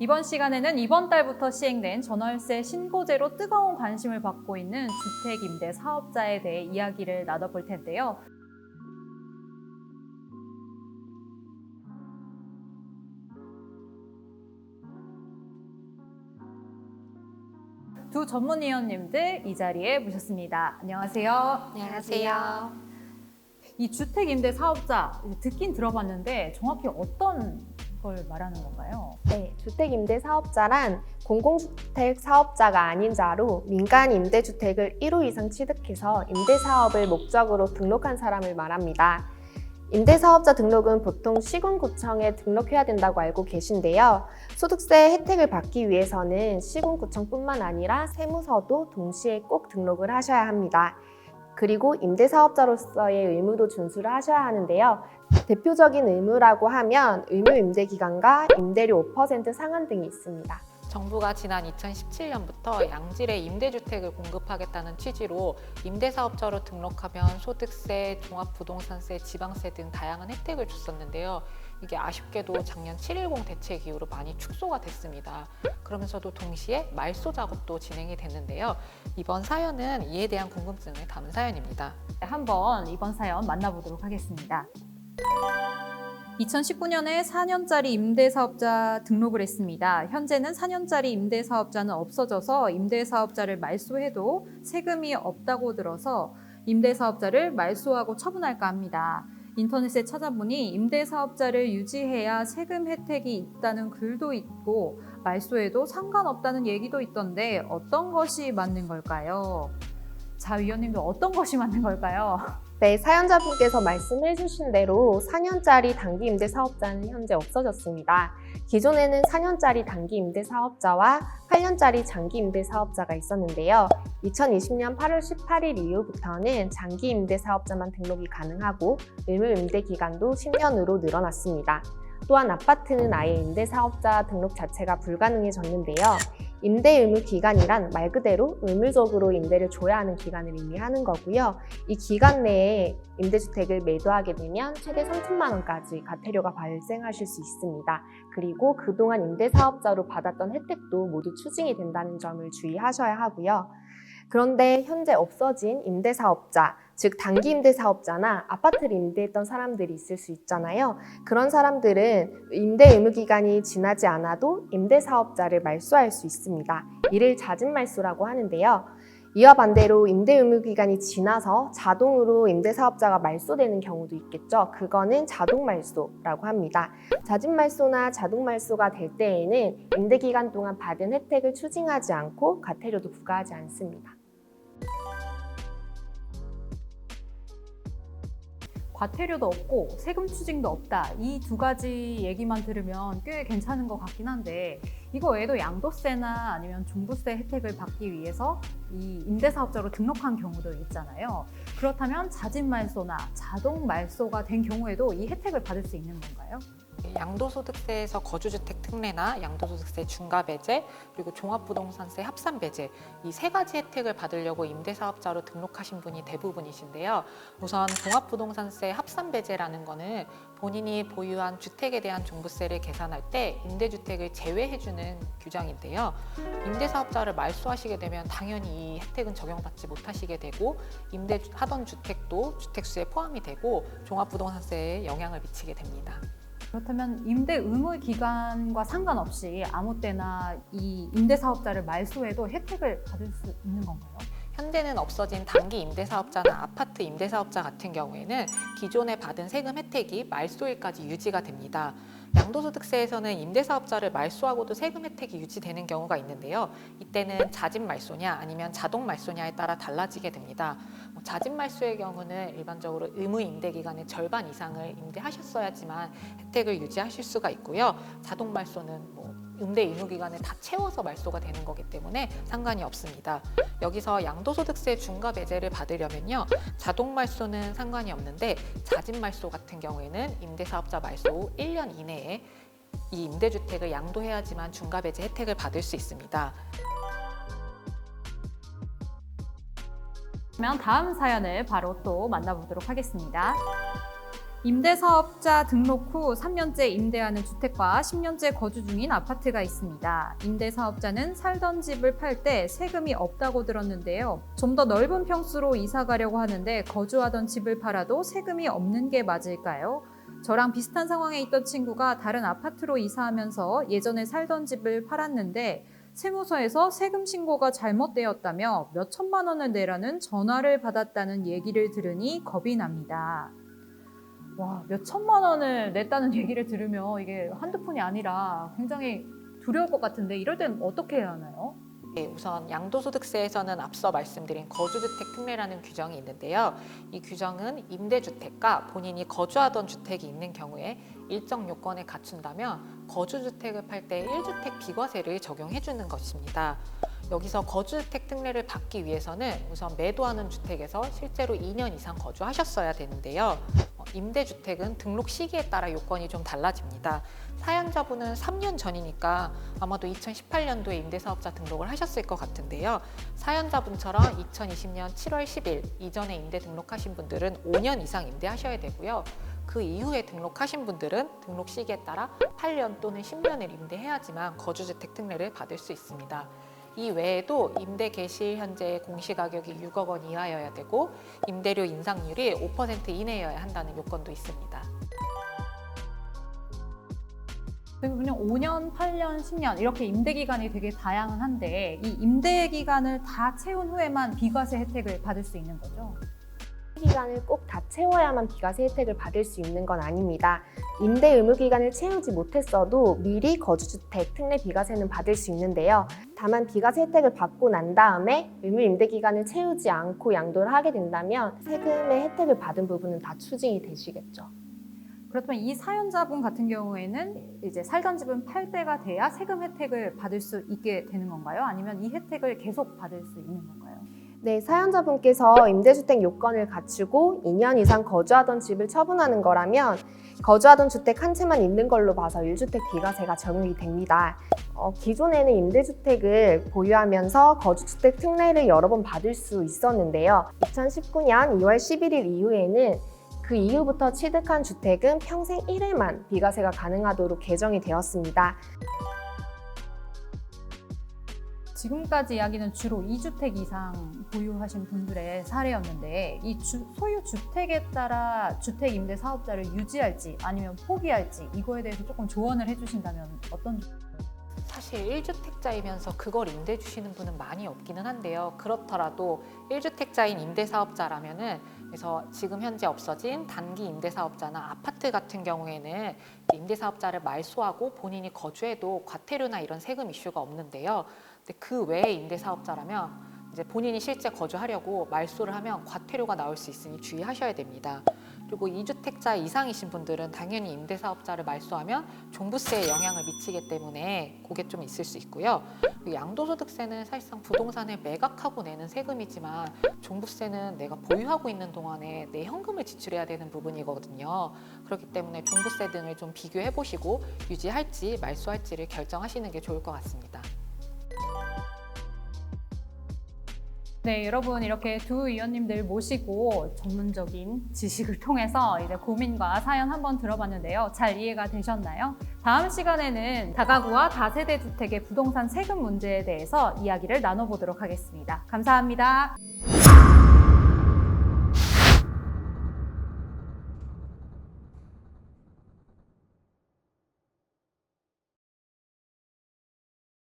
이번 시간에는 이번 달부터 시행된 전월세 신고제로 뜨거운 관심을 받고 있는 주택임대 사업자에 대해 이야기를 나눠볼 텐데요. 두 전문위원님들 이 자리에 모셨습니다. 안녕하세요. 안녕하세요. 이 주택임대 사업자 듣긴 들어봤는데 정확히 어떤 걸 말하는 건가요? 네, 주택임대 사업자란 공공주택 사업자가 아닌 자로 민간 임대주택을 1호 이상 취득해서 임대사업을 목적으로 등록한 사람을 말합니다. 임대사업자 등록은 보통 시군구청에 등록해야 된다고 알고 계신데요. 소득세 혜택을 받기 위해서는 시군구청뿐만 아니라 세무서도 동시에 꼭 등록을 하셔야 합니다. 그리고 임대사업자로서의 의무도 준수를 하셔야 하는데요. 대표적인 의무라고 하면 의무 임대 기간과 임대료 5% 상한 등이 있습니다. 정부가 지난 2017년부터 양질의 임대주택을 공급하겠다는 취지로 임대사업자로 등록하면 소득세, 종합부동산세, 지방세 등 다양한 혜택을 줬었는데요. 이게 아쉽게도 작년 7.10 대책 이후로 많이 축소가 됐습니다. 그러면서도 동시에 말소 작업도 진행이 됐는데요. 이번 사연은 이에 대한 궁금증을 담은 사연입니다. 한번 이번 사연 만나보도록 하겠습니다. 2019년에 4년짜리 임대사업자 등록을 했습니다. 현재는 4년짜리 임대사업자는 없어져서 임대사업자를 말소해도 세금이 없다고 들어서 임대사업자를 말소하고 처분할까 합니다. 인터넷에 찾아보니 임대사업자를 유지해야 세금 혜택이 있다는 글도 있고 말소해도 상관없다는 얘기도 있던데 어떤 것이 맞는 걸까요? 자, 위원님도 어떤 것이 맞는 걸까요? 네, 사연자분께서 말씀해 주신 대로 4년짜리 단기 임대 사업자는 현재 없어졌습니다. 기존에는 4년짜리 단기 임대 사업자와 8년짜리 장기 임대 사업자가 있었는데요. 2020년 8월 18일 이후부터는 장기 임대 사업자만 등록이 가능하고 의무 임대 기간도 10년으로 늘어났습니다. 또한 아파트는 아예 임대 사업자 등록 자체가 불가능해졌는데요. 임대 의무 기간이란 말 그대로 의무적으로 임대를 줘야 하는 기간을 의미하는 거고요. 이 기간 내에 임대주택을 매도하게 되면 최대 3천만 원까지 과태료가 발생하실 수 있습니다. 그리고 그동안 임대사업자로 받았던 혜택도 모두 추징이 된다는 점을 주의하셔야 하고요. 그런데 현재 없어진 임대사업자, 즉 단기 임대 사업자나 아파트를 임대했던 사람들이 있을 수 있잖아요. 그런 사람들은 임대 의무 기간이 지나지 않아도 임대 사업자를 말소할 수 있습니다. 이를 잦은 말소라고 하는데요. 이와 반대로 임대 의무 기간이 지나서 자동으로 임대 사업자가 말소되는 경우도 있겠죠. 그거는 자동 말소라고 합니다. 잦은 말소나 자동 말소가 될 때에는 임대 기간 동안 받은 혜택을 추징하지 않고 과태료도 부과하지 않습니다. 과태료도 없고 세금 추징도 없다. 이 두 가지 얘기만 들으면 꽤 괜찮은 것 같긴 한데 이거 외에도 양도세나 아니면 종부세 혜택을 받기 위해서 이 임대사업자로 등록한 경우도 있잖아요. 그렇다면 자진 말소나 자동 말소가 된 경우에도 이 혜택을 받을 수 있는 건가요? 양도소득세에서 거주주택 특례나 양도소득세 중과 배제 그리고 종합부동산세 합산 배제 이 세 가지 혜택을 받으려고 임대사업자로 등록하신 분이 대부분이신데요. 우선 종합부동산세 합산 배제라는 거는 본인이 보유한 주택에 대한 종부세를 계산할 때 임대주택을 제외해주는 규정인데요. 임대사업자를 말소하시게 되면 당연히 이 혜택은 적용받지 못하시게 되고 임대하던 주택도 주택수에 포함이 되고 종합부동산세에 영향을 미치게 됩니다. 그렇다면 임대 의무 기간과 상관없이 아무 때나 이 임대 사업자를 말소해도 혜택을 받을 수 있는 건가요? 현재는 없어진 단기 임대사업자나 아파트 임대사업자 같은 경우에는 기존에 받은 세금 혜택이 말소일까지 유지가 됩니다. 양도소득세에서는 임대사업자를 말소하고도 세금 혜택이 유지되는 경우가 있는데요. 이때는 자진 말소냐 아니면 자동 말소냐에 따라 달라지게 됩니다. 뭐 자진 말소의 경우는 일반적으로 의무 임대 기간의 절반 이상을 임대하셨어야지만 혜택을 유지하실 수가 있고요. 자동 말소는 뭐 임대 의무 기간을 다 채워서 말소가 되는 거기 때문에 상관이 없습니다. 여기서 양도소득세 중과 배제를 받으려면요. 자동 말소는 상관이 없는데 자진 말소 같은 경우에는 임대사업자 말소 후 1년 이내에 이 임대주택을 양도해야지만 중과 배제 혜택을 받을 수 있습니다. 그러면 다음 사연을 바로 또 만나보도록 하겠습니다. 임대사업자 등록 후 3년째 임대하는 주택과 10년째 거주 중인 아파트가 있습니다. 임대사업자는 살던 집을 팔 때 세금이 없다고 들었는데요. 좀 더 넓은 평수로 이사 가려고 하는데 거주하던 집을 팔아도 세금이 없는 게 맞을까요? 저랑 비슷한 상황에 있던 친구가 다른 아파트로 이사하면서 예전에 살던 집을 팔았는데 세무서에서 세금 신고가 잘못되었다며 몇 천만 원을 내라는 전화를 받았다는 얘기를 들으니 겁이 납니다. 와, 몇 천만 원을 냈다는 얘기를 들으면 이게 한두 푼이 아니라 굉장히 두려울 것 같은데 이럴 때는 어떻게 해야 하나요? 네, 우선 양도소득세에서는 앞서 말씀드린 거주주택 특례라는 규정이 있는데요. 이 규정은 임대주택과 본인이 거주하던 주택이 있는 경우에 일정 요건을 갖춘다면 거주주택을 팔 때 1주택 비과세를 적용해 주는 것입니다. 여기서 거주주택 특례를 받기 위해서는 우선 매도하는 주택에서 실제로 2년 이상 거주하셨어야 되는데요. 어, 임대주택은 등록 시기에 따라 요건이 좀 달라집니다. 사연자분은 3년 전이니까 아마도 2018년도에 임대사업자 등록을 하셨을 것 같은데요. 사연자분처럼 2020년 7월 10일 이전에 임대 등록하신 분들은 5년 이상 임대하셔야 되고요. 그 이후에 등록하신 분들은 등록 시기에 따라 8년 또는 10년을 임대해야지만 거주주택 특례를 받을 수 있습니다. 이 외에도 임대 개시 현재 공시가격이 6억 원 이하여야 되고 임대료 인상률이 5% 이내여야 한다는 요건도 있습니다. 그냥 5년, 8년, 10년 이렇게 임대 기간이 되게 다양한데 이 임대 기간을 다 채운 후에만 비과세 혜택을 받을 수 있는 거죠. 기간을 꼭 다 채워야만 비과세 혜택을 받을 수 있는 건 아닙니다. 임대 의무 기간을 채우지 못했어도 미리 거주주택 특례 비과세는 받을 수 있는데요. 다만 비과세 혜택을 받고 난 다음에 의무 임대 기간을 채우지 않고 양도를 하게 된다면 세금의 혜택을 받은 부분은 다 추징이 되시겠죠. 그렇다면 이 사연자분 같은 경우에는 이제 살던 집은 팔 때가 돼야 세금 혜택을 받을 수 있게 되는 건가요? 아니면 이 혜택을 계속 받을 수 있는 건가요? 네, 사연자분께서 임대주택 요건을 갖추고 2년 이상 거주하던 집을 처분하는 거라면 거주하던 주택 한 채만 있는 걸로 봐서 1주택 비과세가 적용이 됩니다. 어, 기존에는 임대주택을 보유하면서 거주주택 특례를 여러 번 받을 수 있었는데요. 2019년 2월 11일 이후에는 그 이후부터 취득한 주택은 평생 1회만 비과세가 가능하도록 개정이 되었습니다. 지금까지 이야기는 주로 2주택 이상 보유하신 분들의 사례였는데 이 주- 소유 주택에 따라 주택 임대 사업자를 유지할지 아니면 포기할지 이거에 대해서 조금 조언을 해주신다면 어떤 사실 1주택자이면서 그걸 임대 주시는 분은 많이 없기는 한데요. 그렇더라도 1주택자인 임대사업자라면은 그래서 지금 현재 없어진 단기 임대사업자나 아파트 같은 경우에는 임대사업자를 말소하고 본인이 거주해도 과태료나 이런 세금 이슈가 없는데요. 근데 그 외에 임대사업자라면 이제 본인이 실제 거주하려고 말소를 하면 과태료가 나올 수 있으니 주의하셔야 됩니다. 그리고 2주택자 이상이신 분들은 당연히 임대사업자를 말소하면 종부세에 영향을 미치기 때문에 그게 좀 있을 수 있고요. 그리고 양도소득세는 사실상 부동산을 매각하고 내는 세금이지만 종부세는 내가 보유하고 있는 동안에 내 현금을 지출해야 되는 부분이거든요. 그렇기 때문에 종부세 등을 좀 비교해 보시고 유지할지 말소할지를 결정하시는 게 좋을 것 같습니다. 네, 여러분 이렇게 두 위원님들 모시고 전문적인 지식을 통해서 이제 고민과 사연 한번 들어봤는데요. 잘 이해가 되셨나요? 다음 시간에는 다가구와 다세대 주택의 부동산 세금 문제에 대해서 이야기를 나눠보도록 하겠습니다. 감사합니다.